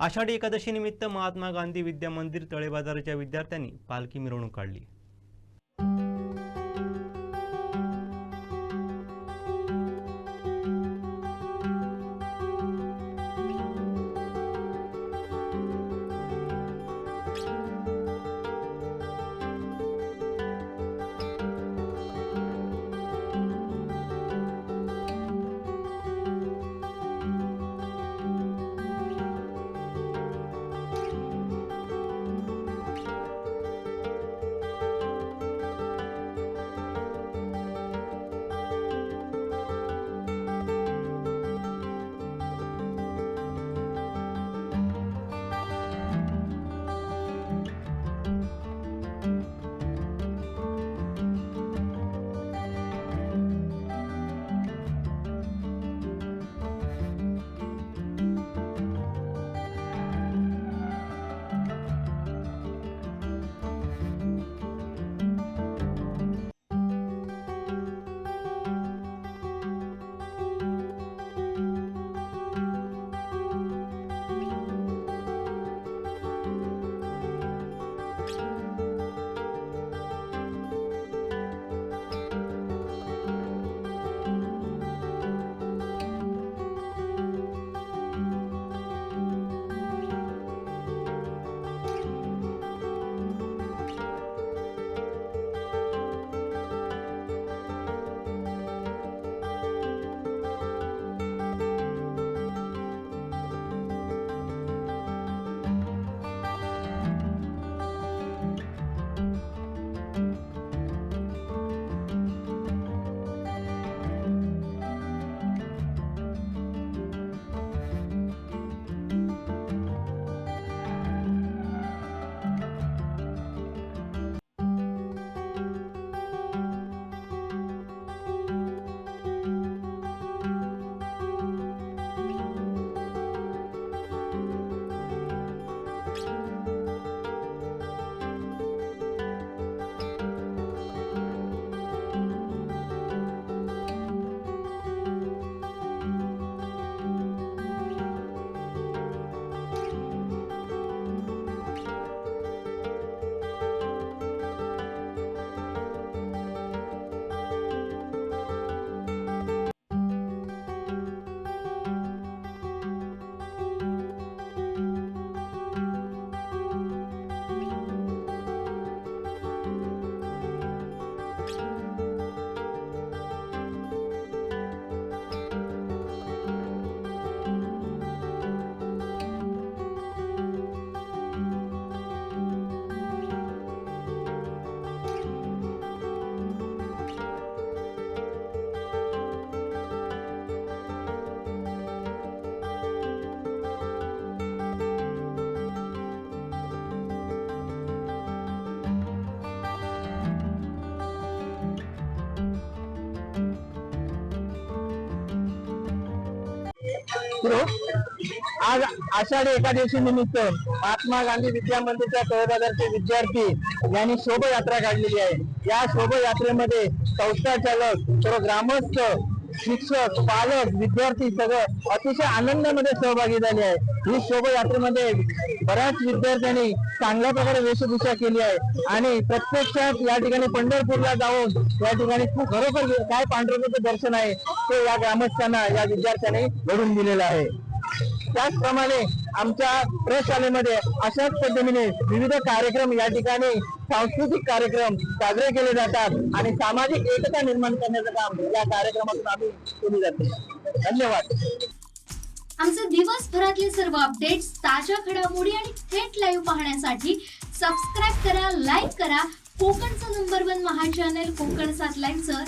आषाढी एकादशीनिमित्त महात्मा गांधी विद्या मंदिर तळेबाजारच्या विद्यार्थ्यांनी पालखी मिरवणूक काढली. मित्रो आज आषाढी एकादशी निमित्त महात्मा गांधी विद्या मंदिरच्या तळबाजारचे विद्यार्थी यांनी शोभायात्रा काढलेली आहे. या शोभायात्रेमध्ये संस्था चालक सर्व ग्रामस्थ शिक्षक पालक विद्यार्थी सगळं अतिशय आनंदामध्ये सहभागी झाले आहे. ही शोभायात्रेमध्ये बऱ्याच विद्यार्थ्यांनी चांगल्या प्रकारे वेशभूषा केली आहे. आणि प्रत्यक्षात या ठिकाणी पंढरपूरला जाऊन या ठिकाणी खूप खरोखर काय पांढरपूरचं दर्शन आहे ते या ग्रामस्थांना या विद्यार्थ्यांनी घडून दिलेलं आहे. त्याचप्रमाणे आमच्या प्रशालेमध्ये अशाच पद्धतीने विविध कार्यक्रम या ठिकाणी सांस्कृतिक कार्यक्रम साजरे केले जातात आणि सामाजिक एकता निर्माण करण्याचं काम या कार्यक्रमातून आम्ही केली जाते. धन्यवाद. आमचे दिवसभरातले सर्व अपडेट्स ताज्या घडामोडी आणि थेट लाईव्ह पाहण्यासाठी सबस्क्राईब करा लाईक करा. कोकणचं नंबर वन महा चॅनल कोकण सात लाईव्हचं